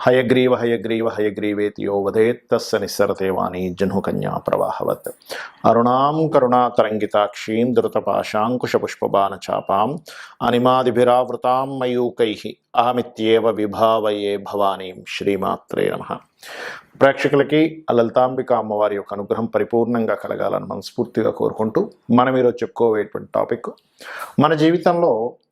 హయగ్రీవ హయగ్రీవ హయగ్రీవేతి యో వదేత్తస్స నిస్సరతే వాణి జహ్నుకన్యా ప్రవాహవత్. అరుణాం కరుణాతరంగితాక్షీం ధృతపాశాంకుశపుష్పబాణ చాపాం అనిమాదిభిరావృతాం మయూకై అహమిత్యేవ విభావయే భవానీం శ్రీమాత్రే నమ. ప్రేక్షకులకి లలితాంబిక అమ్మవారి యొక్క అనుగ్రహం పరిపూర్ణంగా కలగాలని మనస్ఫూర్తిగా కోరుకుంటూ మనం ఈరోజు చెప్పుకోవేటువంటి టాపిక్ మన జీవితంలో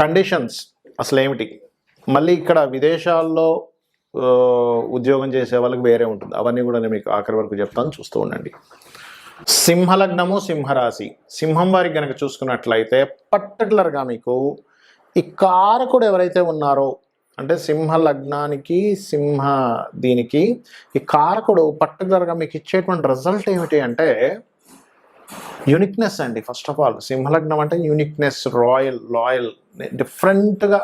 కండిషన్స్ అసలు ఏమిటి మళ్ళీ ఇక్కడ విదేశాల్లో ఉద్యోగం చేసే వాళ్ళకి వేరే ఉంటుంది. అవన్నీ కూడా నేను మీకు ఆఖరి వరకు చెప్తాను. చూస్తూ ఉండండి. సింహలగ్నము సింహరాశి. సింహం వారికి కనుక చూసుకున్నట్లయితే పర్టికులర్గా మీకు ఈ కారకుడు ఎవరైతే ఉన్నారో అంటే సింహ లగ్నానికి సింహ దీనికి ఈ కారకుడు పర్టికులర్గా మీకు ఇచ్చేటువంటి రిజల్ట్ ఏమిటి అంటే యూనిక్నెస్ అండి ఫస్ట్ ఆఫ్ ఆల్ సింహలగ్నం అంటే యూనిక్నెస్ రాయల్ లాయల్ డిఫరెంట్గా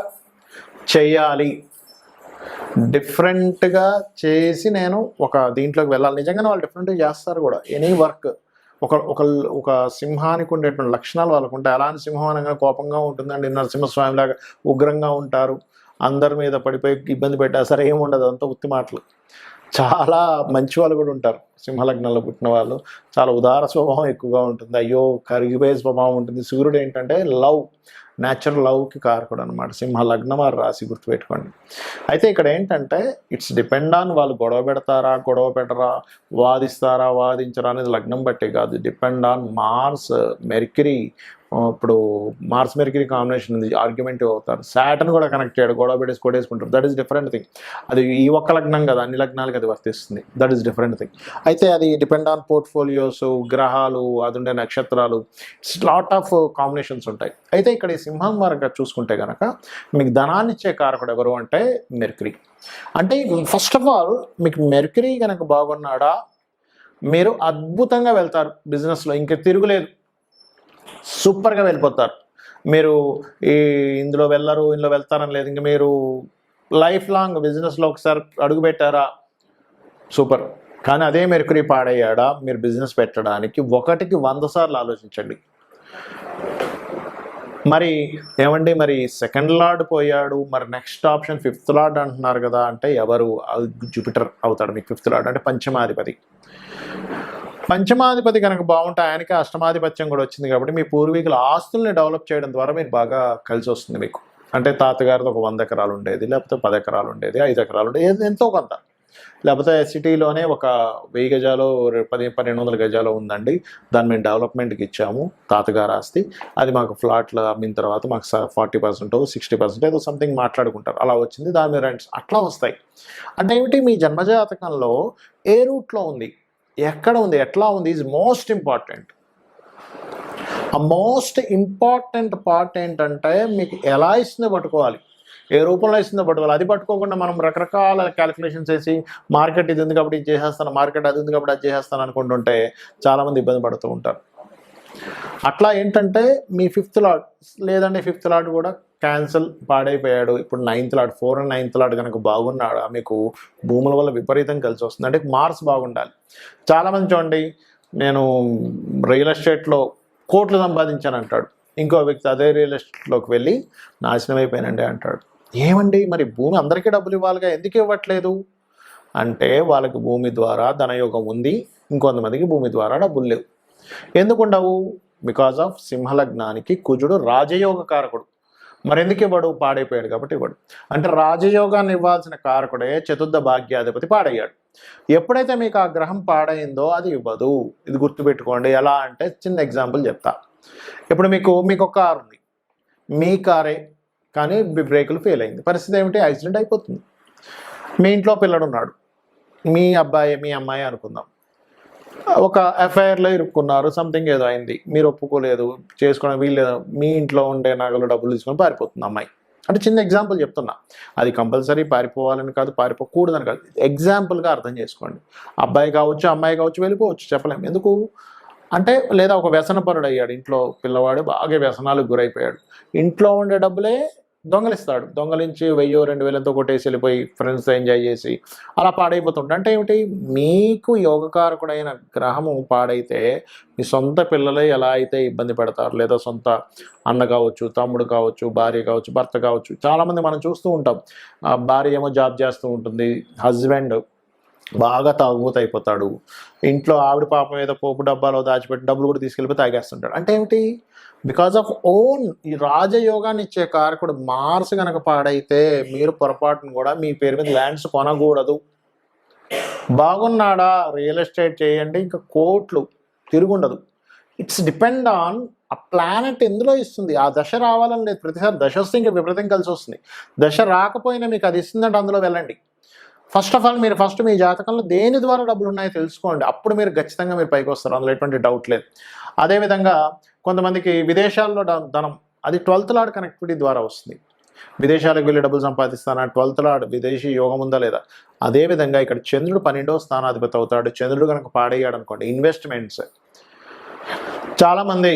చేయాలి. డిఫరెంట్గా చేసి నేను ఒక దీంట్లోకి వెళ్ళాలి. నిజంగానే వాళ్ళు డిఫరెంట్గా చేస్తారు కూడా. ఎనీ వర్క్ ఒక ఒక ఒక సింహానికి ఉండేటువంటి లక్షణాలు వాళ్ళకు ఉంటాయి. అలాంటి సింహం అనగా కోపంగా ఉంటుందండి. నరసింహస్వామిలాగా ఉగ్రంగా ఉంటారు. అందరి మీద పడిపోయి ఇబ్బంది పెట్టా సరే ఏమి ఉండదు అంతా ఉత్తి మాటలు. చాలా మంచి వాళ్ళు కూడా ఉంటారు. సింహలగ్నంలో పుట్టిన వాళ్ళు. చాలా ఉదార స్వభావం ఎక్కువగా ఉంటుంది. అయ్యో కరిగిపోయే స్వభావం ఉంటుంది. సూర్యుడు ఏంటంటే లవ్ న్యాచురల్ లవ్కి కారకుడు అనమాట సింహ లగ్నం వారు రాసి గుర్తుపెట్టుకోండి. అయితే ఇక్కడ ఏంటంటే ఇట్స్ డిపెండ్ ఆన్ వాళ్ళు గొడవ పెడతారా గొడవ పెట్టరా వాదిస్తారా వాదించరా అనేది లగ్నం బట్టే కాదు. డిపెండ్ ఆన్ మార్స్ మెర్కిరీ ఇప్పుడు మార్స్ మెర్క్యూరీ కాంబినేషన్ ఉంది ఆర్గ్యుమెంట్ అవుతారు. సాటన్ కూడా కనెక్ట్ చేయడు గొడవ పెట్టేసి కొట్టేసుకుంటారు. దట్ ఈస్ డిఫరెంట్ థింగ్ అది ఈ ఒక్క లగ్నం కదా అన్ని లగ్నాలకి అది వర్తిస్తుంది. దట్ ఈస్ డిఫరెంట్ థింగ్ అయితే అది డిపెండ్ ఆన్ పోర్ట్ఫోలియోస్ గ్రహాలు అది ఉండే నక్షత్రాలు లాట్ ఆఫ్ కాంబినేషన్స్ ఉంటాయి. అయితే ఇక్కడ ఈ సింహం వరకు చూసుకుంటే కనుక మీకు ధనాన్ని ఇచ్చే కారకుడు ఎవరు అంటే మెర్క్రీ అంటే ఫస్ట్ ఆఫ్ ఆల్ మీకు మెర్కరీ కనుక బాగున్నాడా మీరు అద్భుతంగా వెళ్తారు బిజినెస్లో ఇంకా తిరుగులేదు. సూపర్గా వెళ్ళిపోతారు. మీరు ఈ ఇందులో వెళ్ళరు ఇందులో వెళ్తారని లేదు. ఇంకా మీరు లైఫ్ లాంగ్ బిజినెస్లో ఒకసారి అడుగుపెట్టారా సూపర్. కానీ అదే మెరుకురి పాడయ్యాడా? మీరు బిజినెస్ పెట్టడానికి ఒకటికి వంద సార్లు ఆలోచించండి. మరి ఏమండి? మరి సెకండ్ లార్డ్ పోయాడు. మరి నెక్స్ట్ ఆప్షన్ ఫిఫ్త్ లార్డ్ అంటున్నారు కదా అంటే ఎవరు? జూపిటర్ అవుతాడు మీకు ఫిఫ్త్ లార్డ్ అంటే పంచమాధిపతి. పంచమాధిపతి కనుక బాగుంటే ఆయనకి అష్టమాధిపత్యం కూడా వచ్చింది కాబట్టి మీ పూర్వీకుల ఆస్తుల్ని డెవలప్ చేయడం ద్వారా మీరు బాగా కలిసి వస్తుంది మీకు. అంటే తాతగారిది ఒక వంద ఎకరాలు ఉండేది లేకపోతే పది ఎకరాలు ఉండేది ఐదు ఎకరాలు ఉండేది ఎంతో కొంత. లేకపోతే సిటీలోనే ఒక వెయ్యి గజాలు పది పన్నెండు వందల గజాలు ఉందండి. దాన్ని మేము డెవలప్మెంట్కి ఇచ్చాము తాతగారు ఆస్తి. అది మాకు ఫ్లాట్లు అమ్మిన తర్వాత మాకు ఫార్టీ పర్సెంట్ సిక్స్టీ పర్సెంట్ ఏదో సంథింగ్ మాట్లాడుకుంటారు. అలా వచ్చింది దాని మీద రెంట్స్ అట్లా వస్తాయి. అంటే ఏమిటి? మీ జన్మజాతకంలో ఏ రూట్లో ఉంది? ఎక్కడ ఉంది ఎట్లా ఉంది ఈజ్ మోస్ట్ ఇంపార్టెంట్ ఆ మోస్ట్ ఇంపార్టెంట్ పార్ట్ ఏంటంటే మీకు ఎలా ఇస్తుందో పట్టుకోవాలి. ఏ రూపంలో ఇస్తుందో పట్టుకోవాలి. అది పట్టుకోకుండా మనం రకరకాల క్యాలిక్యులేషన్స్ వేసి మార్కెట్ ఇది ఉంది కాబట్టి ఇది చేసేస్తాను మార్కెట్ అది ఉంది కాబట్టి అది చేసేస్తాను అనుకుంటుంటే చాలామంది ఇబ్బంది పడుతూ ఉంటారు. అట్లా ఏంటంటే మీ ఫిఫ్త్ లాట్ లేదంటే ఫిఫ్త్ లాడ్ కూడా క్యాన్సిల్ పాడైపోయాడు. ఇప్పుడు ninth lord four and ninth lord కనుక బాగున్నాడు మీకు భూముల వల్ల విపరీతం కలిసి వస్తుంది. అంటే మార్క్స్ బాగుండాలి. చాలామంది చూడండి నేను రియల్ ఎస్టేట్లో కోట్లు సంపాదించాను అంటాడు. ఇంకో వ్యక్తి అదే రియల్ ఎస్టేట్లోకి వెళ్ళి నాశనం అయిపోయానండి అంటాడు. ఏమండి? మరి భూమి అందరికీ డబ్బులు ఇవ్వాలిగా ఎందుకు ఇవ్వట్లేదు? అంటే వాళ్ళకి భూమి ద్వారా ధనయోగం ఉంది ఇంకొంతమందికి భూమి ద్వారా డబ్బులు లేవు. ఎందుకుండవు? బికాజ్ ఆఫ్ సింహలగ్నానికి కుజుడు రాజయోగ కారకుడు మరెందుకు ఇవ్వడు? పాడైపోయాడు కాబట్టి ఇవ్వడు. అంటే రాజయోగాన్ని ఇవ్వాల్సిన కారకుడే చతుర్థ భాగ్యాధిపతి పాడయ్యాడు. ఎప్పుడైతే మీకు ఆ గ్రహం పాడైందో అది ఇవ్వదు. ఇది గుర్తుపెట్టుకోండి. ఎలా అంటే చిన్న ఎగ్జాంపుల్ చెప్తా. ఇప్పుడు మీకు మీకు ఒక కారు ఉంది. మీ కారే కానీ బి- బ్రేకులు ఫెయిల్ అయింది. పరిస్థితి ఏమిటి? యాక్సిడెంట్ అయిపోతుంది. మీ ఇంట్లో పిల్లడు ఉన్నాడు మీ అబ్బాయి మీ అమ్మాయి అనుకుందాం. ఒక ఎఫ్ఐఆర్లో ఇరుక్కున్నారు సంథింగ్ ఏదో అయింది. మీరు ఒప్పుకోలేదు చేసుకోవడం వీల్లేదు మీ ఇంట్లో ఉండే నగలు డబ్బులు తీసుకొని పారిపోతుంది అమ్మాయి. అంటే చిన్న ఎగ్జాంపుల్ చెప్తున్నా. అది కంపల్సరీ పారిపోవాలని కాదు పారిపోకూడదని కాదు. ఎగ్జాంపుల్గా అర్థం చేసుకోండి. అబ్బాయి కావచ్చు అమ్మాయి కావచ్చు వెళ్ళిపోవచ్చు చెప్పలేము ఎందుకు? అంటే లేదా ఒక వ్యసనపరుడు అయ్యాడు ఇంట్లో పిల్లవాడు బాగా వ్యసనాలకు గురైపోయాడు. ఇంట్లో ఉండే డబ్బులే దొంగలిస్తాడు. దొంగలించి వెయ్యో రెండు వేలతో కొట్టేసి వెళ్ళిపోయి ఫ్రెండ్స్తో ఎంజాయ్ చేసి అలా పాడైపోతుంటాడు అంటే ఏమిటి? మీకు యోగకారకుడైన గ్రహము పాడైతే మీ సొంత పిల్లలే ఎలా అయితే ఇబ్బంది పెడతారు? లేదా సొంత అన్న కావచ్చు తమ్ముడు కావచ్చు భార్య కావచ్చు భర్త కావచ్చు చాలామంది మనం చూస్తూ ఉంటాం. ఆ భార్య ఏమో జాబ్ చేస్తూ ఉంటుంది హస్బెండ్ బాగా తాగుబోతు అయిపోతాడు ఇంట్లో ఆవిడ పాపం ఏదో పోపు డబ్బాలో దాచిపెట్టి డబ్బులు కూడా తీసుకెళ్ళిపోయి తాగేస్తుంటాడు. అంటే ఏమిటి? బికాజ్ ఆఫ్ ఓన్ ఈ రాజయోగాన్ని ఇచ్చే కారకుడు మార్స్ కనుక పాడైతే మీరు పొరపాటును కూడా మీ పేరు మీద ల్యాండ్స్ కొనకూడదు. బాగున్నాడా? రియల్ ఎస్టేట్ చేయండి. ఇంకా కోట్లు తిరుగుండదు. ఇట్స్ డిపెండ్ ఆన్ ఆ ప్లానెట్ ఎందులో ఇస్తుంది? ఆ దశ రావాలని లేదు. ప్రతిసారి దశ వస్తే ఇంకా విపరీతం కలిసి వస్తుంది. దశ రాకపోయినా మీకు అది ఇస్తుందంటే అందులో వెళ్ళండి. ఫస్ట్ ఆఫ్ ఆల్ మీరు ఫస్ట్ మీ జాతకంలో దేని ద్వారా డబ్బులు ఉన్నాయో తెలుసుకోండి. అప్పుడు మీరు ఖచ్చితంగా మీరు పైకి వస్తారు. అందులో ఎటువంటి డౌట్ లేదు. అదేవిధంగా కొంతమందికి విదేశాల్లో ధనం అది ట్వెల్త్ లాడ్ కనెక్టివిటీ ద్వారా వస్తుంది. విదేశాలకు వెళ్ళి డబ్బులు సంపాదిస్తానా? ట్వెల్త్ లాడ్ విదేశీ యోగం ఉందా లేదా? అదేవిధంగా ఇక్కడ చంద్రుడు పన్నెండవ స్థానాధిపతి అవుతాడు. చంద్రుడు కనుక పాడేయాడు అనుకోండి ఇన్వెస్ట్మెంట్స్ చాలామంది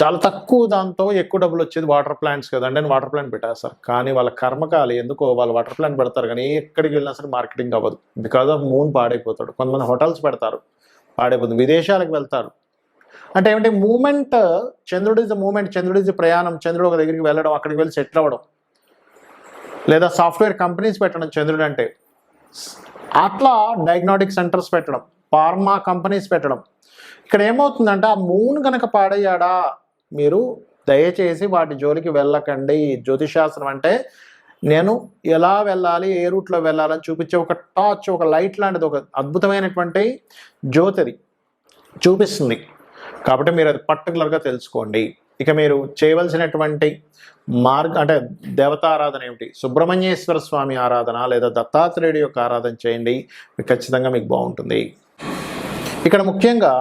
చాలా తక్కువ దాంతో ఎక్కువ డబ్బులు వచ్చేది వాటర్ ప్లాంట్స్ కదండి అని వాటర్ ప్లాంట్ పెట్టేస్తారు కానీ వాళ్ళ కర్మకాలి ఎందుకో వాళ్ళు వాటర్ ప్లాంట్ పెడతారు కానీ ఎక్కడికి వెళ్ళినా సరే మార్కెటింగ్ అవ్వదు. బికాజ్ ఆఫ్ మూన్ పాడైపోతాడు. కొంతమంది హోటల్స్ పెడతారు పాడైపోతుంది. విదేశాలకు వెళ్తారు. అంటే ఏమంటే మూమెంట్ చంద్రుడి ఇస్ మూమెంట్ చంద్రుడి ఇస్ ప్రయాణం చంద్రుడు ఒక దగ్గరికి వెళ్ళడం అక్కడికి వెళ్ళి సెటిల్ అవ్వడం. లేదా సాఫ్ట్వేర్ కంపెనీస్ పెట్టడం చంద్రుడు అంటే. అట్లా డయాగ్నోటిక్ సెంటర్స్ పెట్టడం ఫార్మా కంపెనీస్ పెట్టడం. ఇక్కడ ఏమవుతుందంటే ఆ మూన్ కనుక పాడయ్యాడా మీరు దయచేసి వాటి జోలికి వెళ్ళకండి. జ్యోతిశాస్త్రం అంటే నేను ఎలా వెళ్ళాలి ఏ రూట్లో వెళ్ళాలని చూపించే ఒక టార్చ్ ఒక లైట్ లాంటిది ఒక అద్భుతమైనటువంటి జ్యోతిది చూపిస్తుంది. కాబట్టి మీరు అది పర్టికులర్గా తెలుసుకోండి. ఇక మీరు చేయవలసినటువంటి మార్గ అంటే దేవతారాధన ఏమిటి? సుబ్రహ్మణ్యేశ్వర స్వామి ఆరాధన లేదా దత్తాత్రేయుడి యొక్క ఆరాధన చేయండి. ఖచ్చితంగా మీకు బాగుంటుంది. ఇక్కడ ముఖ్యంగా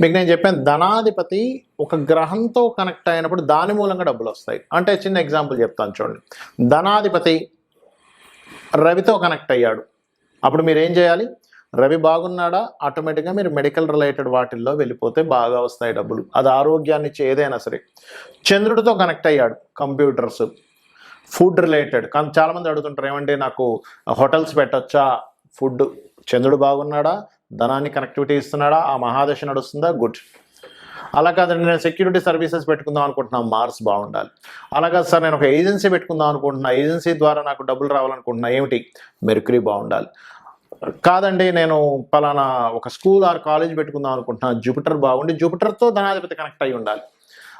మీకు నేను చెప్పాను ధనాధిపతి ఒక గ్రహంతో కనెక్ట్ అయినప్పుడు దాని మూలంగా డబ్బులు వస్తాయి. అంటే చిన్న ఎగ్జాంపుల్ చెప్తాను చూడండి. ధనాధిపతి రవితో కనెక్ట్ అయ్యాడు. అప్పుడు మీరు ఏం చేయాలి? రవి బాగున్నాడా? ఆటోమేటిక్గా మీరు మెడికల్ రిలేటెడ్ వాటిల్లో వెళ్ళిపోతే బాగా వస్తాయి డబ్బులు. అది ఆరోగ్యాన్ని ఇచ్చే ఏదైనా సరే. చంద్రుడితో కనెక్ట్ అయ్యాడు కంప్యూటర్స్. Food related. కానీ చాలామంది అడుగుతుంటారు ఏమంటే నాకు హోటల్స్ పెట్టొచ్చా? ఫుడ్. చంద్రుడు బాగున్నాడా? ధనాన్ని కనెక్టివిటీ ఇస్తున్నాడా? ఆ మహాదశ నడుస్తుందా? గుడ్ అలా కాదండి నేను సెక్యూరిటీ సర్వీసెస్ పెట్టుకుందాం అనుకుంటున్నాను మార్స్ బాగుండాలి. అలా కాదు సార్ నేను ఒక ఏజెన్సీ పెట్టుకుందాం అనుకుంటున్నా. ఏజెన్సీ ద్వారా నాకు డబ్బులు రావాలనుకుంటున్నా. ఏమిటి? మెరుకురీ బాగుండాలి. కాదండి నేను పలానా ఒక స్కూల్ ఆర్ కాలేజ్ పెట్టుకుందాం అనుకుంటున్నాను జూపిటర్ బాగుండి జూపిటర్తో ధనాధిపతి కనెక్ట్ అయి ఉండాలి.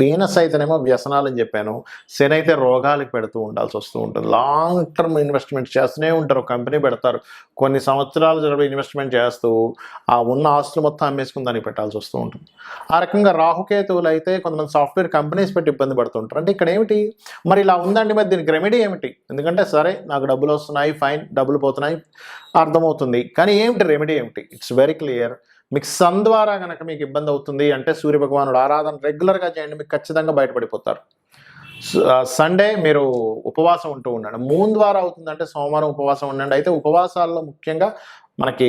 వీనస్ అయితేనేమో వ్యసనాలు అని చెప్పాను. శని అయితే రోగాలకు పెడుతూ ఉండాల్సి వస్తూ ఉంటుంది. లాంగ్ టర్మ్ ఇన్వెస్ట్మెంట్ చేస్తూనే ఉంటారు. కంపెనీ పెడతారు. కొన్ని సంవత్సరాలు జరిపి ఇన్వెస్ట్మెంట్ చేస్తూ ఆ ఉన్న ఆస్తులు మొత్తం అమ్మేసుకుని దానికి పెట్టాల్సి వస్తూ ఉంటుంది. ఆ రకంగా రాహుకేతువులు అయితే కొంతమంది సాఫ్ట్వేర్ కంపెనీస్ పెట్టి ఇబ్బంది పడుతుంటారు అంటే ఇక్కడ ఏమిటి? మరి ఇలా ఉందండి మరి దీనికి రెమెడీ ఏమిటి? ఎందుకంటే సరే నాకు డబ్బులు వస్తున్నాయి ఫైన్ డబ్బులు పోతున్నాయి అర్థమవుతుంది. కానీ ఏమిటి రెమెడీ ఏమిటి? ఇట్స్ వెరీ క్లియర్ మీకు సన్ ద్వారా కనుక మీకు ఇబ్బంది అవుతుంది అంటే సూర్య భగవానుడు ఆరాధన రెగ్యులర్గా చేయండి మీకు ఖచ్చితంగా బయటపడిపోతారు. సండే మీరు ఉపవాసం ఉంటూ ఉండండి. మూన్ ద్వారా అవుతుందంటే సోమవారం ఉపవాసం ఉండండి. అయితే ఉపవాసాల్లో ముఖ్యంగా మనకి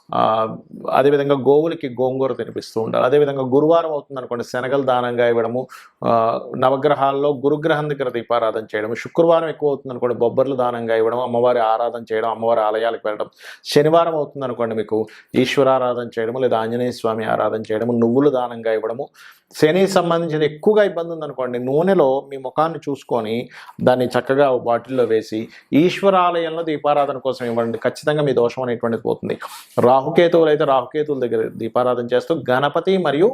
అదేవిధంగా గోవులకి గోంగూర తినిపిస్తూ ఉండాలి అదేవిధంగా గురువారం అవుతుంది అనుకోండి శనగలు దానంగా ఇవ్వడము నవగ్రహాల్లో గురుగ్రహం దగ్గర దీపారాధన చేయడం శుక్రవారం ఎక్కువ అవుతుంది అనుకోండి బొబ్బర్లు దానంగా ఇవ్వడం అమ్మవారి ఆరాధన చేయడం అమ్మవారి ఆలయాలకు వెళ్ళడం శనివారం అవుతుంది అనుకోండి మీకు ఈశ్వరారాధన చేయడము లేదా ఆంజనేయ స్వామి ఆరాధన చేయడము నువ్వులు దానంగా ఇవ్వడము. శని సంబంధించిన ఎక్కువగా ఇబ్బంది ఉందనుకోండి నూనెలో మీ ముఖాన్ని చూసుకొని దాన్ని చక్కగా బాటిల్లో వేసి ఈశ్వరాలయంలో దీపారాధన కోసం ఇవ్వండి. ఖచ్చితంగా మీ దోషం అనేటువంటిది పోతుంది. రా రాహుకేతువులు అయితే రాహుకేతువుల దగ్గర దీపారాధన చేస్తూ గణపతి మరియు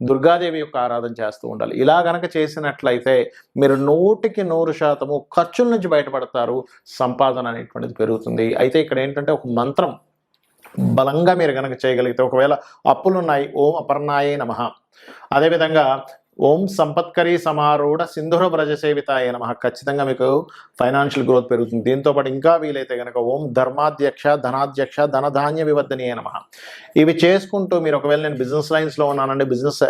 దుర్గాదేవి యొక్క ఆరాధన చేస్తూ ఉండాలి. ఇలా గనక చేసినట్లయితే మీరు నూటికి నూరు శాతము ఖర్చుల నుంచి బయటపడతారు. సంపాదన అనేటువంటిది పెరుగుతుంది. అయితే ఇక్కడ ఏంటంటే ఒక మంత్రం బలంగా మీరు కనుక చేయగలిగితే ఒకవేళ అప్పులు ఉన్నాయి ఓం అపర్ణాయే నమ. అదేవిధంగా ఓం సంపత్కరీ సమారూఢ సింధుర వ్రజ సేవితాయ నమ. ఖచ్చితంగా మీకు ఫైనాన్షియల్ గ్రోత్ పెరుగుతుంది. దీంతో పాటు ఇంకా వీలైతే కనుక ఓం ధర్మాధ్యక్ష ధనాధ్యక్ష ధనధాన్య వివర్ధనీయ నమ. ఇవి చేసుకుంటూ మీరు ఒకవేళ నేను బిజినెస్ లైన్స్లో ఉన్నానండి బిజినెస్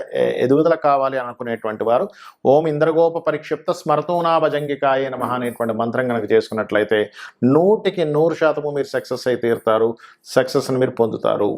ఎదుగుదల కావాలి అనుకునేటువంటి వారు ఓం ఇంద్రగోప పరిక్షిప్త స్మరతూనా భజంగికాయ నమ అనేటువంటి మంత్రం కనుక చేసుకున్నట్లయితే నూటికి నూరు శాతము మీరు సక్సెస్ అయి తీరుతారు. సక్సెస్ని మీరు పొందుతారు.